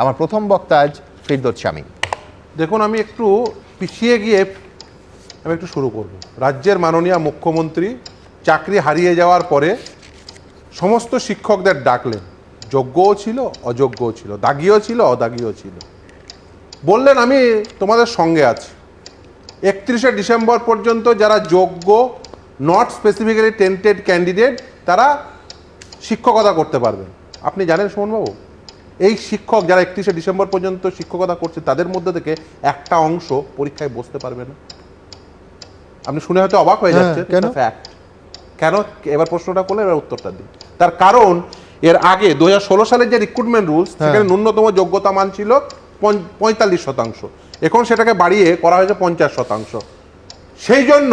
আমার প্রথম বক্তা আজ ফিরদোস শামীম দেখুন, আমি একটু পিছিয়ে গিয়ে আমি একটু শুরু করব। রাজ্যের মাননীয় মুখ্যমন্ত্রী চাকরি হারিয়ে যাওয়ার পরে সমস্ত শিক্ষকদের ডাকলেন। যোগ্যও ছিল, অযোগ্যও ছিল, দাগিও ছিল, অদাগিও ছিল। বললেন, আমি তোমাদের সঙ্গে আছি। একত্রিশে ডিসেম্বর পর্যন্ত যারা যোগ্য নট স্পেসিফিক্যালি টেন্টেড ক্যান্ডিডেট তারা শিক্ষকতা করতে পারবেন। আপনি জানেন সুমনবাবু এই শিক্ষক যারা একত্রিশে ডিসেম্বর পর্যন্ত শিক্ষকতা করছে তাদের মধ্যে থেকে একটা অংশ পরীক্ষায় বসতে পারবে না। আপনি শুনে হয়তো অবাক হয়ে হ্যাঁ, যাচ্ছেন কেন? ফ্যাক্ট কেন? এবার প্রশ্নটা করলে এবার উত্তরটা দিই তার কারণ এর আগে দু হাজার ষোলো সালের যে রিক্রুটমেন্ট রুলস সেখানে ন্যূনতম যোগ্যতা মান ছিল পঁয়তাল্লিশ শতাংশ। এখন সেটাকে বাড়িয়ে করা হয়েছে পঞ্চাশ শতাংশ। সেই জন্য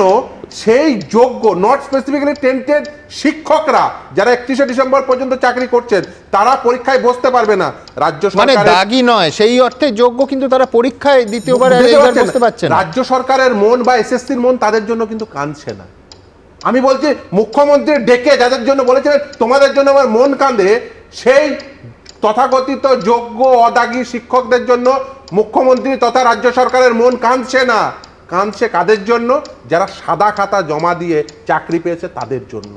সেই যোগ্য নট স্পেসিফিক্যালি টেন্টেড শিক্ষকরা যারা একত্রিশে ডিসেম্বর পর্যন্ত চাকরি করছেন তারা পরীক্ষায় বসতে পারবে না। রাজ্য মানে সরকারের দাগি নয় সেই অর্থে যোগ্য কিন্তু তারা পরীক্ষায় দ্বিতীয়বার? বসতে পারছে না। রাজ্য সরকারের মন বা এসএসসির মন তাদের জন্য কিন্তু কাঁদছে না। আমি বলছি মুখ্যমন্ত্রী ডেকে যাদের জন্য বলেছিলেন তোমাদের জন্য আমার মন কাঁদে সেই তথাকথিত যোগ্য অদাগী শিক্ষকদের জন্য মুখ্যমন্ত্রী তথা রাজ্য সরকারের মন কাঁদছে না। কাঁদছে কাদের জন্য? যারা সাদা খাতা জমা দিয়ে চাকরি পেয়েছে তাদের জন্য।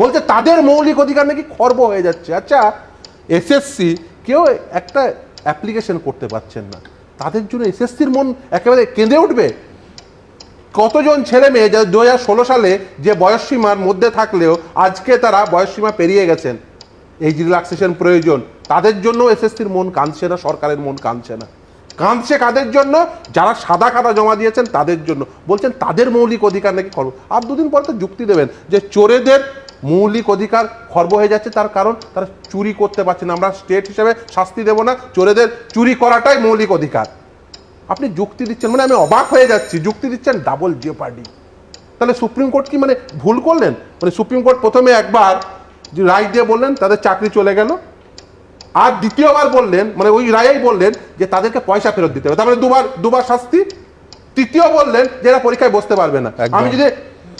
বলছে, তাদের মৌলিক অধিকার নাকি খর্ব হয়ে যাচ্ছে। আচ্ছা এসএসসি কেউ একটা অ্যাপ্লিকেশন করতে পারছেন না। তাদের জন্য এসএসসির মন একেবারে কেঁদে উঠবে। কতজন ছেলে মেয়ে যা দু ষোলো সালে যে বয়সসীমার মধ্যে থাকলেও আজকে তারা বয়সসীমা পেরিয়ে গেছেন, এই রিল্যাক্সেশন প্রয়োজন, তাদের জন্য এসএসসির মন কাঁদছে না, সরকারের মন কাঁদছে না। কাঁদছে কাদের জন্য? যারা সাদা খাতা জমা দিয়েছেন তাদের জন্য। বলছেন, তাদের মৌলিক অধিকার নাকি খর্ব? আর দুদিন পর তো যুক্তি দেবেন যে চোরেদের মৌলিক অধিকার খর্ব হয়ে যাচ্ছে তার কারণ তারা চুরি করতে পারছে না। আমরা স্টেট হিসেবে শাস্তি দেব না। চোরেদের চুরি করাটাই মৌলিক অধিকার। আপনি যুক্তি দিচ্ছেন মানে আমি অবাক হয়ে যাচ্ছি। যুক্তি দিচ্ছেন ডাবল জিওপার্ডি তাহলে সুপ্রিম কোর্ট কি মানে ভুল করলেন? মানে সুপ্রিম কোর্ট প্রথমে একবার রায় দিয়ে বললেন, তাদের চাকরি চলে গেল। আর দ্বিতীয়বার বললেন মানে ওই রায়েই বললেন যে তাদেরকে পয়সা ফেরত দিতে হবে। তার মানে দুবার দুবার শাস্তি তৃতীয় বললেন যে এরা পরীক্ষায় বসতে পারবে না। আমি যদি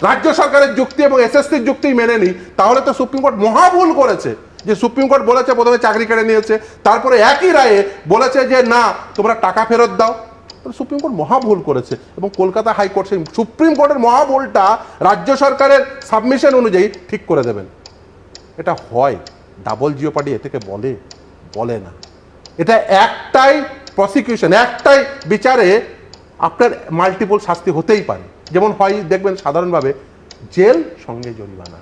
রাজ্য সরকারের যুক্তি এবং এসএসসির যুক্তি মেনে নিই তাহলে তো সুপ্রিম কোর্ট মহা ভুল করেছে। যে সুপ্রিম কোর্ট বলেছে প্রথমে চাকরি কেড়ে নিয়েছে তারপরে একই রায়ে বলেছে যে না তোমরা টাকা ফেরত দাও। সুপ্রিম কোর্ট মহা ভুল করেছে এবং কলকাতা হাইকোর্ট সেই সুপ্রিম কোর্টের মহা ভুলটা রাজ্য সরকারের সাবমিশন অনুযায়ী ঠিক করে দেবেন। এটা হয় ডাবল জিও পার্টি এ থেকে বলে। বলে না। এটা একটাই প্রসিকিউশন একটাই বিচারে আপনার মাল্টিপল শাস্তি হতেই পারে। যেমন হয়, দেখবেন সাধারণভাবে, জেল সঙ্গে জরিমানা।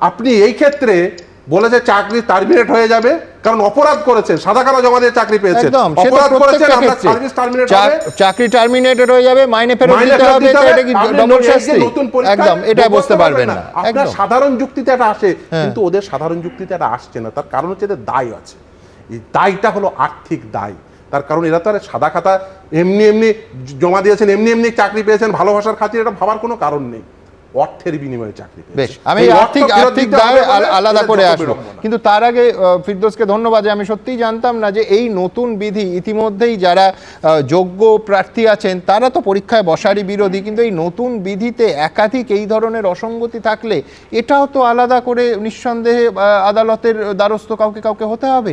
আপনি এই ক্ষেত্রে বলেছে চাকরি টার্মিনেট হয়ে যাবে কারণ অপরাধ করেছেন সাদা কালো জমা দিয়ে চাকরি পেয়েছেন। তো অপরাধ করেছেন প্রত্যেকটা আমরা সার্ভিস টার্মিনেট হবে। চাকরি টার্মিনেটেড হয়ে যাবে মাইনে ফেরত দিতে হবে এটা কি ডবল শাস্তি? একদম এটা বুঝতে পারবেন না। আপনার সাধারণ যুক্তিতে এটা আসে হ্যাঁ। কিন্তু ওদের সাধারণ যুক্তিতে এটা আসছে না। তার কারণ হচ্ছে এদের দায় আছে। এই দায়টা হলো আর্থিক দায়। তার কারণ এরা তো আর সাদা খাতা এমনি এমনি জমা দিয়েছেন এমনি এমনি চাকরি পেয়েছেন ভালোবাসার খাতির এটা ভাবার কোনো কারণ নেই। অর্থের বিনিময়ে চাকরি বেশ আমি আর্থিক আর্থিক দায় আলাদা করে আসব কিন্তু তার আগে ফিরদোসকে ধন্যবাদ আমি সত্যিই জানতাম না যে এই নতুন বিধি ইতিমধ্যেই যারা যোগ্য প্রার্থী আছেন তারা তো পরীক্ষায় বসারই বিরোধী। কিন্তু এই নতুন বিধিতে একাধিক এই ধরনের অসঙ্গতি থাকলে এটাও তো আলাদা করে নিঃসন্দেহে আদালতের দ্বারস্থ কাউকে কাউকে হতে হবে?